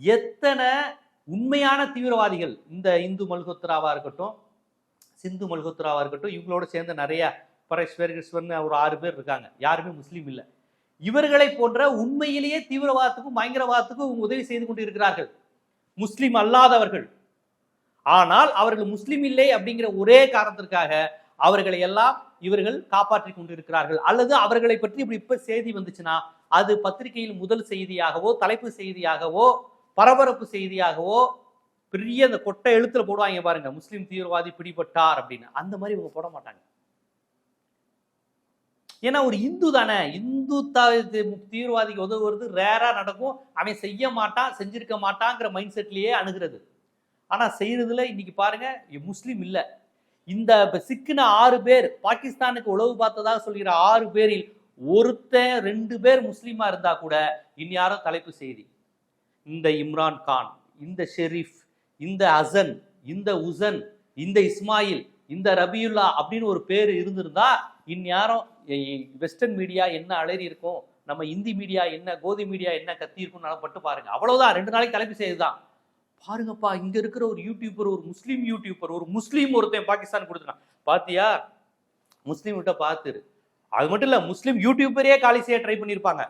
எத்தனை உண்மையான தீவிரவாதிகள் இந்த இந்து மல்கோத்ராவாக இருக்கட்டும் சிந்து மல்கோத்ராவாக இருக்கட்டும் இவங்களோட சேர்ந்த நிறைய பரேஸ்வர் கிருஷ்ணன் ஒரு ஆறு பேர் இருக்காங்க. யாருமே முஸ்லீம் இல்லை. இவர்களை போன்ற உண்மையிலேயே தீவிரவாதத்துக்கும் பயங்கரவாதத்துக்கும் உதவி செய்து கொண்டு இருக்கிறார்கள் முஸ்லீம் அல்லாதவர்கள். ஆனால் அவர்கள் முஸ்லீம் இல்லை அப்படிங்கிற ஒரே காரணத்திற்காக அவர்களை எல்லாம் இவர்கள் காப்பாற்றி கொண்டிருக்கிறார்கள். அல்லது அவர்களை பற்றி இப்படி இப்ப செய்தி வந்துச்சுன்னா அது பத்திரிகையில் முதல் செய்தியாகவோ தலைப்பு செய்தியாகவோ பரபரப்பு செய்தியாகவோ பெரிய அந்த கொட்டை எழுத்துல போடுவாங்க பாருங்க முஸ்லீம் தீவிரவாதி பிடிபட்டார் அப்படின்னு. அந்த மாதிரி இவங்க போட மாட்டாங்க. ஏன்னா ஒரு இந்து தானே. இந்து இது தீவிரவாதிக்கு உதவுறது ரேரா நடக்கும். அவன் செய்ய மாட்டான் செஞ்சிருக்க மாட்டாங்கிற மைண்ட் செட்லயே அணுகிறது. ஆனா செய்யறதுல இன்னைக்கு பாருங்க முஸ்லீம் இல்ல. இந்த சிக்கின ஆறு பேர் பாகிஸ்தானுக்கு உளவு பார்த்ததாக சொல்கிற ஆறு பேரில் ஒருத்தன் ரெண்டு பேர் முஸ்லீமா இருந்தா கூட இந்நேரம் தலைப்பு செய்தி. இந்த இம்ரான் கான் இந்த ஷெரீஃப் இந்த அசன் இந்த உசன் இந்த இஸ்மாயில் இந்த ரபியுல்லா அப்படின்னு ஒரு பேர் இருந்திருந்தா இந்நேரம் வெஸ்டர்ன் மீடியா என்ன அலறி இருக்கும் நம்ம இந்தி மீடியா என்ன கோதி மீடியா என்ன கத்தி இருக்கும்னு நல்லா பட்டு பாருங்க. அவ்வளவுதான் ரெண்டு நாளைக்கு தலைப்பு செய்யுதுதான் பாருங்கப்பா இங்க இருக்கிற ஒரு யூடியூபர் ஒரு முஸ்லீம் யூடியூபர் ஒரு முஸ்லீம் ஒருத்தன் பாகிஸ்தான் கொடுத்துருக்கான் பாத்தியா? முஸ்லீம் கிட்ட பார்த்துரு அது மட்டும் இல்ல முஸ்லீம் யூடியூபரே காலி செய்ய ட்ரை பண்ணியிருப்பாங்க